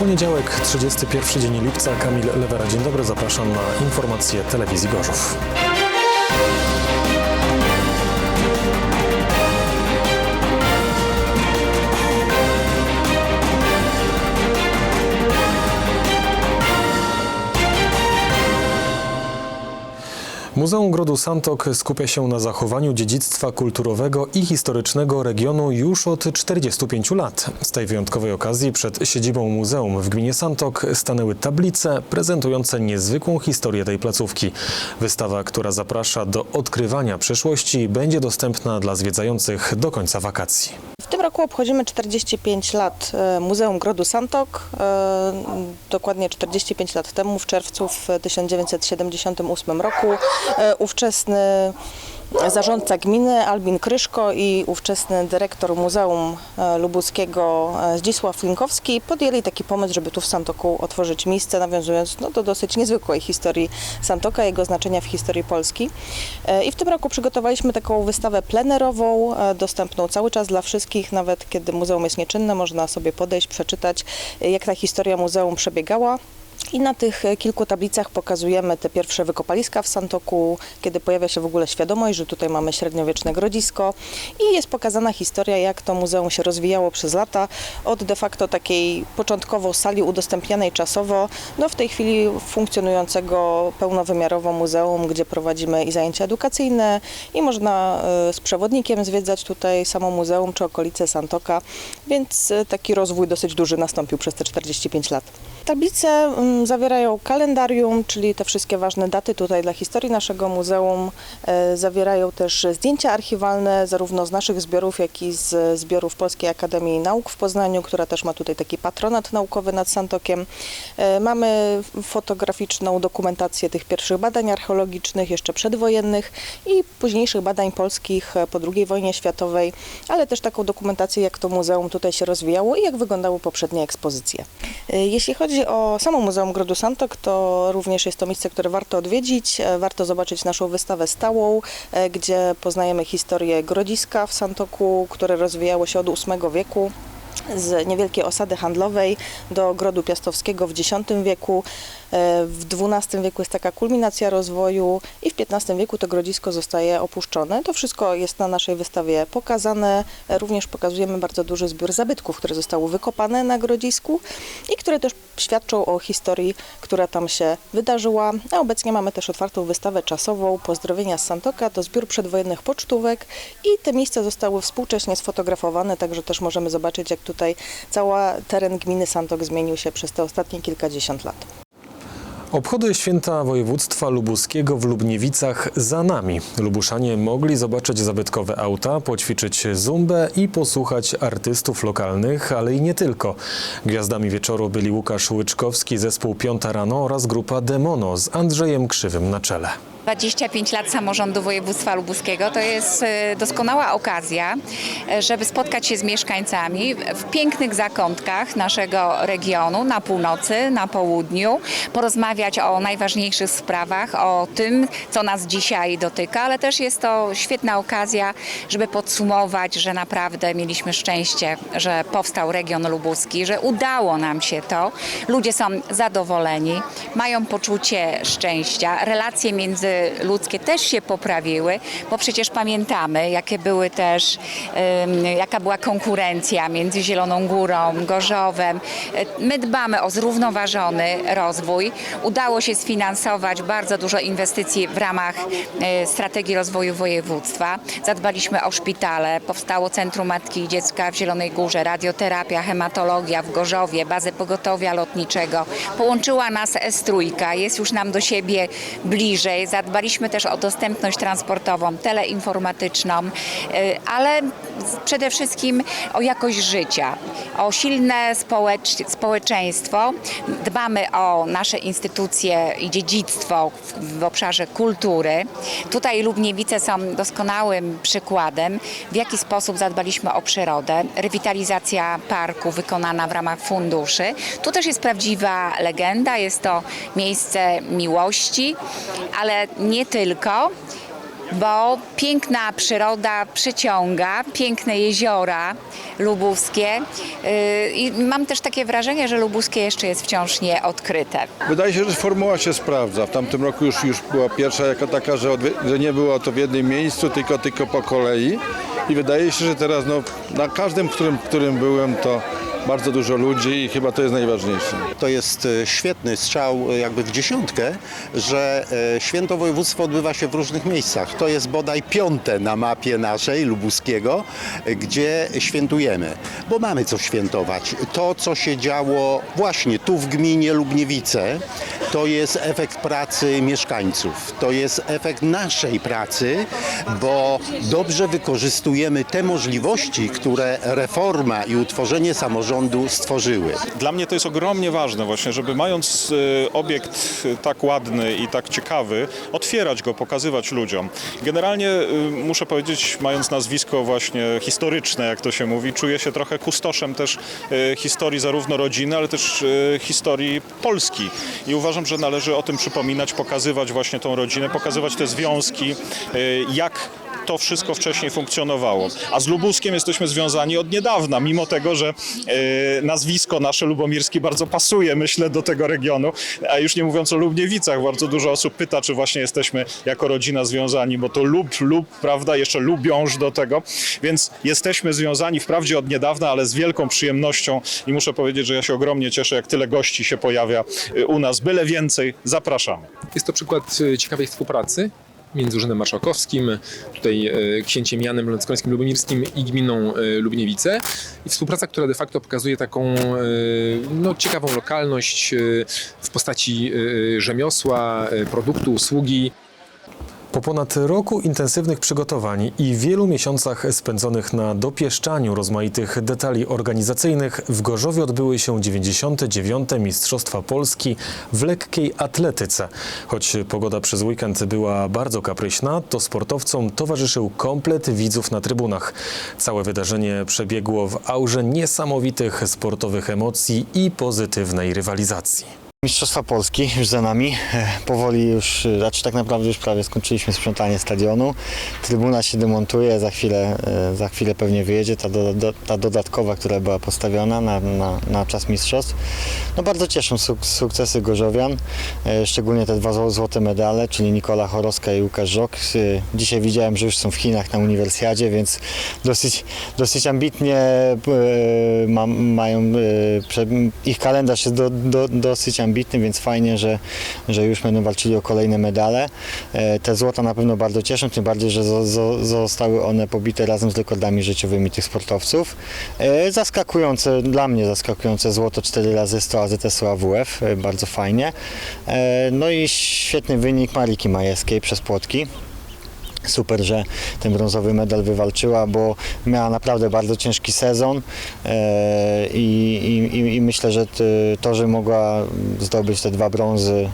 Poniedziałek, 31 dzień lipca. Kamil Lewera, dzień dobry. Zapraszam na informacje telewizji Gorzów. Muzeum Grodu Santok skupia się na zachowaniu dziedzictwa kulturowego i historycznego regionu już od 45 lat. Z tej wyjątkowej okazji przed siedzibą muzeum w gminie Santok stanęły tablice prezentujące niezwykłą historię tej placówki. Wystawa, która zaprasza do odkrywania przeszłości, będzie dostępna dla zwiedzających do końca wakacji. W tym roku obchodzimy 45 lat e, Muzeum Grodu Santok. E, Dokładnie 45 lat temu, w czerwcu w 1978 roku, ówczesny zarządca gminy Albin Kryszko i ówczesny dyrektor Muzeum e, Lubuskiego e, Zdzisław Linkowski podjęli taki pomysł, żeby tu w Santoku otworzyć miejsce, nawiązując no, do dosyć niezwykłej historii Santoka, jego znaczenia w historii Polski. E, I w tym roku przygotowaliśmy taką wystawę plenerową, e, dostępną cały czas dla wszystkich, nawet kiedy muzeum jest nieczynne, można sobie podejść, przeczytać, e, jak ta historia muzeum przebiegała. I na tych e, kilku tablicach pokazujemy te pierwsze wykopaliska w Santoku, kiedy pojawia się w ogóle świadomość, że tutaj mamy średniowieczne grodzisko i jest pokazana historia, jak to muzeum się rozwijało przez lata, od de facto takiej początkowo sali udostępnianej czasowo, do w tej chwili funkcjonującego pełnowymiarowo muzeum, gdzie prowadzimy i zajęcia edukacyjne i można e, z przewodnikiem zwiedzać tutaj samo muzeum czy okolice Santoka, więc e, taki rozwój dosyć duży nastąpił przez te 45 lat. Tablice mm, zawierają kalendarium, czyli te wszystkie ważne daty tutaj dla historii naszego muzeum. E, Zawierają też zdjęcia archiwalne, zarówno z naszych zbiorów, jak i z zbiorów Polskiej Akademii Nauk w Poznaniu, która też ma tutaj taki patronat naukowy nad Santokiem. E, Mamy fotograficzną dokumentację tych pierwszych badań archeologicznych, jeszcze przedwojennych i późniejszych badań polskich po II wojnie światowej, ale też taką dokumentację, jak to muzeum tutaj się rozwijało i jak wyglądały poprzednie ekspozycje. E, Jeśli chodzi o samo Muzeum Grodu Santok, to również jest to miejsce, które warto odwiedzić. E, Warto zobaczyć naszą wystawę stałą, e, gdzie poznajemy historię grodziska w Santoku, które rozwijało się od VIII wieku z niewielkiej osady handlowej do grodu piastowskiego w X wieku. E, W XII wieku jest taka kulminacja rozwoju i w XV wieku to grodzisko zostaje opuszczone. To wszystko jest na naszej wystawie pokazane. E, Również pokazujemy bardzo duży zbiór zabytków, które zostały wykopane na grodzisku i które też świadczą o historii, która tam się wydarzyła. A obecnie mamy też otwartą wystawę czasową Pozdrowienia z Santoka. To zbiór przedwojennych pocztówek i te miejsca zostały współcześnie sfotografowane, także też możemy zobaczyć, jak tutaj cały teren gminy Santok zmienił się przez te ostatnie kilkadziesiąt lat. Obchody święta województwa lubuskiego w Lubniewicach za nami. Lubuszanie mogli zobaczyć zabytkowe auta, poćwiczyć zumbę i posłuchać artystów lokalnych, ale i nie tylko. Gwiazdami wieczoru byli Łukasz Łyczkowski, zespół Piąta Rano oraz grupa Demono z Andrzejem Krzywym na czele. 25 lat samorządu województwa lubuskiego to jest e, doskonała okazja, e, żeby spotkać się z mieszkańcami w pięknych zakątkach naszego regionu, na północy, na południu, porozmawiać o najważniejszych sprawach, o tym, co nas dzisiaj dotyka, ale też jest to świetna okazja, żeby podsumować, że naprawdę mieliśmy szczęście, że powstał region lubuski, że udało nam się to. Ludzie są zadowoleni, mają poczucie szczęścia, relacje między ludzkie też się poprawiły, bo przecież pamiętamy, jakie były też, jaka była konkurencja między Zieloną Górą, Gorzowem. E, My dbamy o zrównoważony rozwój. Udało się sfinansować bardzo dużo inwestycji w ramach e, strategii rozwoju województwa. Zadbaliśmy o szpitale, powstało Centrum Matki i Dziecka w Zielonej Górze, radioterapia, hematologia w Gorzowie, bazę pogotowia lotniczego. Połączyła nas S3, jest już nam do siebie bliżej. Zadbaliśmy też o dostępność transportową, teleinformatyczną, y, ale przede wszystkim o jakość życia, o silne społecz- społeczeństwo. Dbamy o nasze instytucje i dziedzictwo w, w obszarze kultury. Tutaj Lubniewice są doskonałym przykładem, w jaki sposób zadbaliśmy o przyrodę. Rewitalizacja parku wykonana w ramach funduszy. Tu też jest prawdziwa legenda, jest to miejsce miłości, ale nie tylko. bo piękna przyroda przyciąga, piękne jeziora lubuskie yy, i mam też takie wrażenie, że lubuskie jeszcze jest wciąż nieodkryte. Wydaje się, że formuła się sprawdza. W tamtym roku już, już była pierwsza jako taka, że, że nie było to w jednym miejscu, tylko, tylko po kolei. I wydaje się, że teraz no, na każdym, którym, którym byłem, to bardzo dużo ludzi i chyba to jest najważniejsze. To jest e, świetny strzał e, jakby w dziesiątkę, że e, święto województwa odbywa się w różnych miejscach. To jest bodaj piąte na mapie naszej lubuskiego, gdzie świętujemy, bo mamy co świętować. To, co się działo właśnie tu w gminie Lubniewice, to jest efekt pracy mieszkańców. To jest efekt naszej pracy, bo dobrze wykorzystujemy te możliwości, które reforma i utworzenie samorządu stworzyły. Dla mnie to jest ogromnie ważne właśnie, żeby mając e, obiekt e, tak ładny i tak ciekawy, otwierać go, pokazywać ludziom. Generalnie e, muszę powiedzieć, mając nazwisko właśnie historyczne, jak to się mówi, czuję się trochę kustoszem też historii zarówno rodziny, ale też historii Polski. I uważam, że należy o tym przypominać, pokazywać właśnie tą rodzinę, pokazywać te związki, jak to wszystko wcześniej funkcjonowało. A z Lubuskiem jesteśmy związani od niedawna, mimo tego, że e, nazwisko nasze lubomirskie bardzo pasuje, myślę, do tego regionu. A już nie mówiąc o Lubniewicach, bardzo dużo osób pyta, czy właśnie jesteśmy jako rodzina związani, bo to lub, lub, prawda, jeszcze lubiąż do tego. Więc jesteśmy związani wprawdzie od niedawna, ale z wielką przyjemnością i muszę powiedzieć, że ja się ogromnie cieszę, jak tyle gości się pojawia e, u nas. Byle więcej, zapraszamy. Jest to przykład e, ciekawej współpracy między Urzędem Marszałkowskim, tutaj e, księciem Janem Lądskońskim Lubomirskim i gminą e, Lubniewice. I współpraca, która de facto pokazuje taką e, no, ciekawą lokalność w postaci rzemiosła, produktu, usługi. Po ponad roku intensywnych przygotowań i wielu miesiącach spędzonych na dopieszczaniu rozmaitych detali organizacyjnych w Gorzowie odbyły się 99. Mistrzostwa Polski w lekkiej atletyce. Choć pogoda przez weekend była bardzo kapryśna, to sportowcom towarzyszył komplet widzów na trybunach. Całe wydarzenie przebiegło w aurze niesamowitych sportowych emocji i pozytywnej rywalizacji. Mistrzostwa Polski już za nami. E, Powoli już, e, znaczy tak naprawdę już prawie skończyliśmy sprzątanie stadionu. Trybuna się demontuje, za chwilę, e, za chwilę pewnie wyjedzie ta, do, ta dodatkowa, która była postawiona na, na, na czas mistrzostw. No bardzo cieszą suk sukcesy Gorzowian, szczególnie te dwa zło- złote medale, czyli Nikola Chorowska i Łukasz Żok. Dzisiaj widziałem, że już są w Chinach na uniwersjadzie, więc dosyć, dosyć ambitnie ma, mają, ich kalendarz jest do, do, dosyć ambitny, więc fajnie, że, że już będą walczyli o kolejne medale. E, Te złota na pewno bardzo cieszą, tym bardziej, że zo, zo, zostały one pobite razem z rekordami życiowymi tych sportowców. E, Zaskakujące, dla mnie zaskakujące złoto 4 razy 100 AZS-u AWF, e, bardzo fajnie. No i świetny wynik Mariki Majewskiej przez Płotki. Super, że ten brązowy medal wywalczyła, bo miała naprawdę bardzo ciężki sezon e, i, i, i myślę, że to, że mogła zdobyć te dwa brązy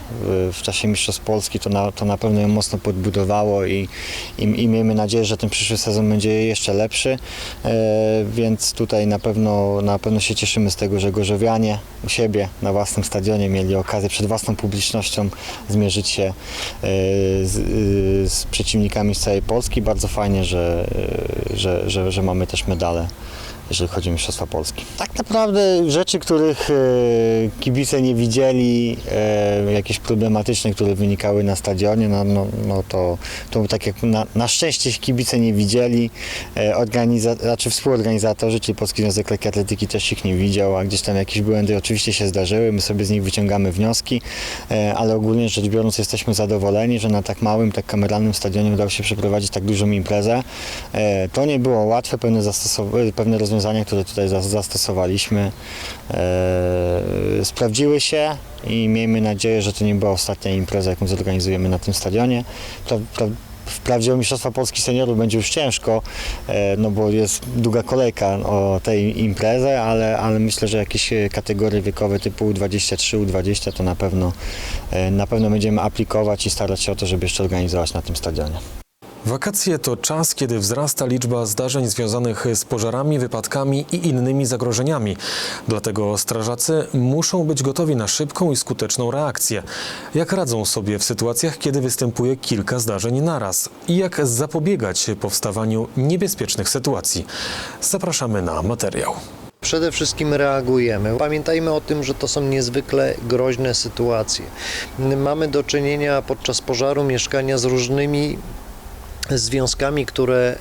w, czasie Mistrzostw Polski, to na, to na pewno ją mocno podbudowało i, i, i miejmy nadzieję, że ten przyszły sezon będzie jeszcze lepszy, e, więc tutaj na pewno, na pewno się cieszymy z tego, że Gorzowianie u siebie na własnym stadionie mieli okazję przed własną publicznością zmierzyć się e, z, z przeciwnikami z całej Polski. Bardzo fajnie, że, e, że, że, że mamy też medale, jeżeli chodzi o Mistrzostwa Polski. Tak naprawdę rzeczy, których e, kibice nie widzieli, e, jakieś problematyczne, które wynikały na stadionie, no, no, no to, to tak jak na, na szczęście kibice nie widzieli, e, organiza- znaczy współorganizatorzy, czyli Polski Związek Lekkiej Atletyki też ich nie widział, a gdzieś tam jakieś błędy oczywiście się zdarzyły, my sobie z nich wyciągamy wnioski, ale ogólnie rzecz biorąc jesteśmy zadowoleni, że na tak małym, tak kameralnym stadionie udało się przeprowadzić tak dużą imprezę. To nie było łatwe, pewne, pewne rozwiązania, które tutaj zas- zastosowaliśmy e, sprawdziły się i miejmy nadzieję, że to nie była ostatnia impreza, jaką zorganizujemy na tym stadionie. Pra, pra, Wprawdzie o Mistrzostwa Polski Seniorów będzie już ciężko, e, no bo jest długa kolejka o tej imprezę, ale, ale myślę, że jakieś kategorie wiekowe typu U23, U20 to na pewno, e, na pewno będziemy aplikować i starać się o to, żeby jeszcze organizować na tym stadionie. Wakacje to czas, kiedy wzrasta liczba zdarzeń związanych z pożarami, wypadkami i innymi zagrożeniami. Dlatego strażacy muszą być gotowi na szybką i skuteczną reakcję. Jak radzą sobie w sytuacjach, kiedy występuje kilka zdarzeń naraz? I jak zapobiegać powstawaniu niebezpiecznych sytuacji? Zapraszamy na materiał. Przede wszystkim reagujemy. Pamiętajmy o tym, że to są niezwykle groźne sytuacje. Mamy do czynienia podczas pożaru mieszkania z różnymi związkami, które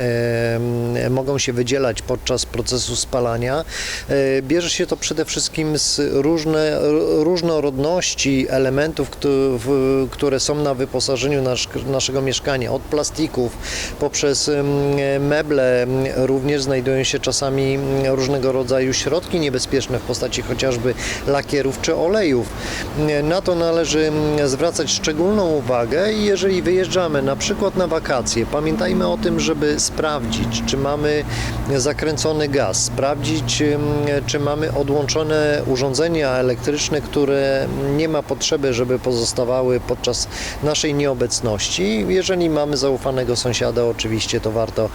e, mogą się wydzielać podczas procesu spalania. E, bierze się to przede wszystkim z różne, różnorodności elementów, które są na wyposażeniu nasz, naszego mieszkania. Od plastików poprzez meble również znajdują się czasami różnego rodzaju środki niebezpieczne w postaci chociażby lakierów czy olejów. Na to należy zwracać szczególną uwagę i jeżeli wyjeżdżamy na przykład na wakacje, pamiętajmy o tym, żeby sprawdzić, czy mamy zakręcony gaz, sprawdzić, czy mamy odłączone urządzenia elektryczne, które nie ma potrzeby, żeby pozostawały podczas naszej nieobecności. Jeżeli mamy zaufanego sąsiada, oczywiście to warto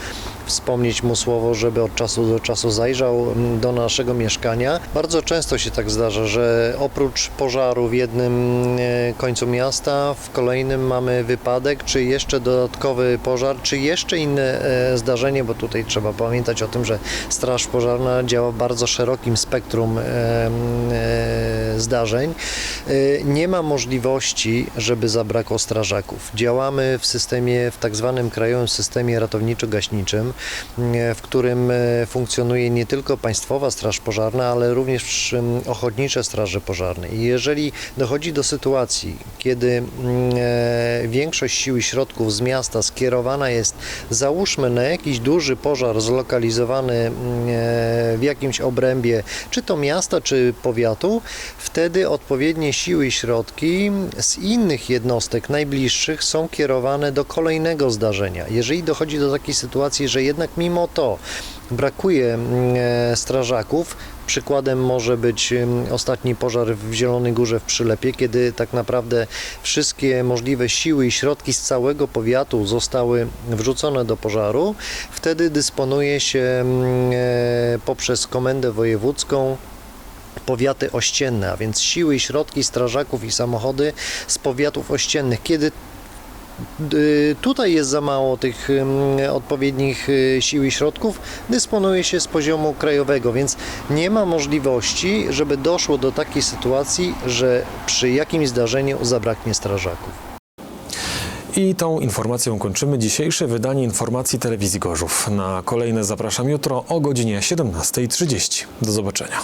wspomnieć mu słowo, żeby od czasu do czasu zajrzał do naszego mieszkania. Bardzo często się tak zdarza, że oprócz pożaru w jednym e, końcu miasta, w kolejnym mamy wypadek, czy jeszcze dodatkowy pożar, czy jeszcze inne e, zdarzenie, bo tutaj trzeba pamiętać o tym, że Straż Pożarna działa w bardzo szerokim spektrum e, zdarzeń. Nie ma możliwości, żeby zabrakło strażaków. Działamy w systemie, w tak zwanym krajowym systemie ratowniczo-gaśniczym, w którym e, funkcjonuje nie tylko Państwowa Straż Pożarna, ale również ochotnicze straże pożarne. I jeżeli dochodzi do sytuacji, kiedy e, większość sił i środków z miasta skierowana jest, załóżmy, na jakiś duży pożar zlokalizowany e, w jakimś obrębie, czy to miasta, czy powiatu, wtedy odpowiednie siły i środki z innych jednostek najbliższych są kierowane do kolejnego zdarzenia. Jeżeli dochodzi do takiej sytuacji, że jednak mimo to brakuje mm, e, strażaków, Przykładem może być ym, ostatni pożar w Zielonej Górze w Przylepie, kiedy tak naprawdę wszystkie możliwe siły i środki z całego powiatu zostały wrzucone do pożaru. Wtedy dysponuje się ym, e, poprzez Komendę Wojewódzką powiaty ościenne, a więc siły i środki strażaków i samochody z powiatów ościennych. Kiedy tutaj jest za mało tych odpowiednich y, sił i środków, dysponuje się z poziomu krajowego, więc nie ma możliwości, żeby doszło do takiej sytuacji, że przy jakimś zdarzeniu zabraknie strażaków. I tą informacją kończymy dzisiejsze wydanie informacji telewizji Gorzów. Na kolejne zapraszam jutro o godzinie 17.30. Do zobaczenia.